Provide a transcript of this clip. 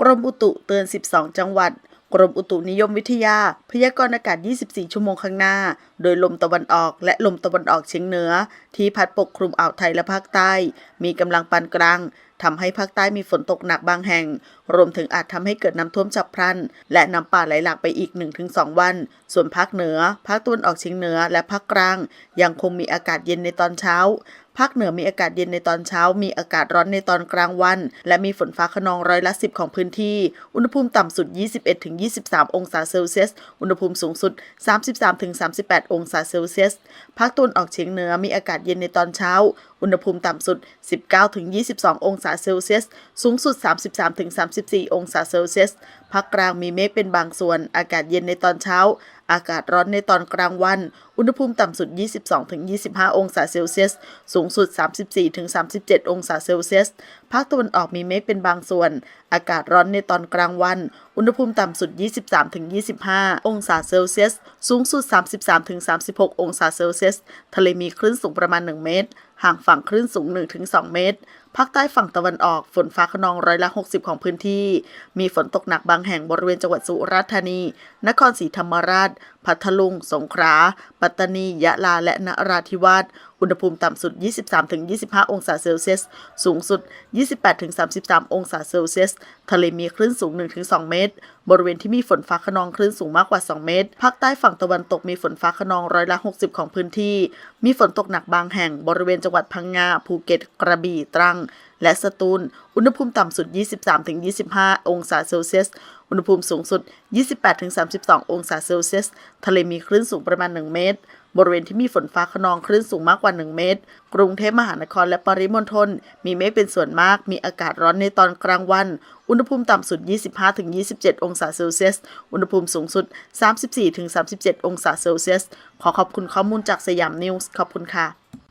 กรมอุตุเตือน 12 จังหวัด กรมอุตุนิยมวิทยา พยากรณ์อากาศ 24 ชั่วโมงข้างหน้า โดยลมตะวันออกและลมตะวันออกเฉียงเหนือ ที่พัดปกคลุมอ่าวไทยและภาคใต้ มีกำลังปานกลางทำให้ภาคใต้มีฝนตกหนักบางแห่ง รวมถึงอาจทำให้เกิดน้ำท่วมฉับพลัน และน้ำป่าไหลหลากไปอีก 1-2 วัน ส่วนภาคเหนือ ภาคตะวันออกเฉียงเหนือ และภาคกลาง ยังคงมีอากาศเย็นในตอนเช้า ภาคเหนือมีอากาศเย็นในตอนเช้า มีอากาศร้อนในตอนกลางวัน และมีฝนฟ้าขนองร้อยละ 10 ของพื้นที่ อุณหภูมิต่ำสุด 21-23 องศาเซลเซียส อุณหภูมิสูงสุด 33-38 องศาเซลเซียส ภาคตะวันออกเฉียงเหนือมีอากาศเย็นในตอนเช้า อุณหภูมิต่ำสุด 19-22 องศาเซลเซียส สูงสุด 33-34 องศาเซลเซียส ภาคกลางมีเมฆเป็นบางส่วน อากาศเย็นในตอนเช้า อากาศร้อนในตอนกลางวัน อุณหภูมิต่ำสุด 22-25 องศาเซลเซียส สูงสุด 34-37 องศาเซลเซียส ภาคตะวันออกมีเมฆเป็นบางส่วน อากาศร้อนในตอนกลางวัน อุณหภูมิต่ำสุด 23-25 องศาเซลเซียส สูงสุด 33-36 องศาเซลเซียส ทะเลมีคลื่นสูงประมาณ 1 เมตร ห่างฝั่งคลื่นสูง 1-2 เมตร ภาคใต้ฝั่งตะวันออกฝนฟ้าขนองร้อยละ 60 ของพื้นที่ มีฝนตกหนักบางแห่งบริเวณจังหวัดสุราษฎร์ธานี นครศรีธรรมราช พัทลุง สงขลา ปัตตานี ยะลา และนราธิวาส อุณหภูมิต่ำสุด 23-25 องศาเซลเซียส สูงสุด 28-33 องศาเซลเซียส ทะเลมีคลื่นสูง 1-2 เมตร บริเวณที่มีฝนฟ้าขนองคลื่นสูงมากกว่า 2 เมตร ภาคใต้ฝั่งตะวันตกมีฝนฟ้าขนองร้อยละ 60 ของพื้นที่ มีฝนตกหนักบางแห่งบริเวณจังหวัดพังงา ภูเก็ต กระบี่ ตรังและสตูล อุณหภูมิต่ำสุด 23-25 องศาเซลเซียส อุณหภูมิสูงสุด 28-32 องศาเซลเซียส ทะเลมีคลื่นสูงประมาณ 1 เมตร บริเวณที่มีฝนฟ้าขนองคลื่นสูงมากกว่า 1 เมตร กรุงเทพมหานครและปริมณฑลมีเมฆเป็นส่วนมาก มีอากาศร้อนในตอนกลางวัน อุณหภูมิต่ำสุด 25-27 องศาเซลเซียส อุณหภูมิสูงสุด 34-37 องศาเซลเซียส ขอขอบคุณข้อมูลจากสยามนิวส์ ขอบคุณค่ะ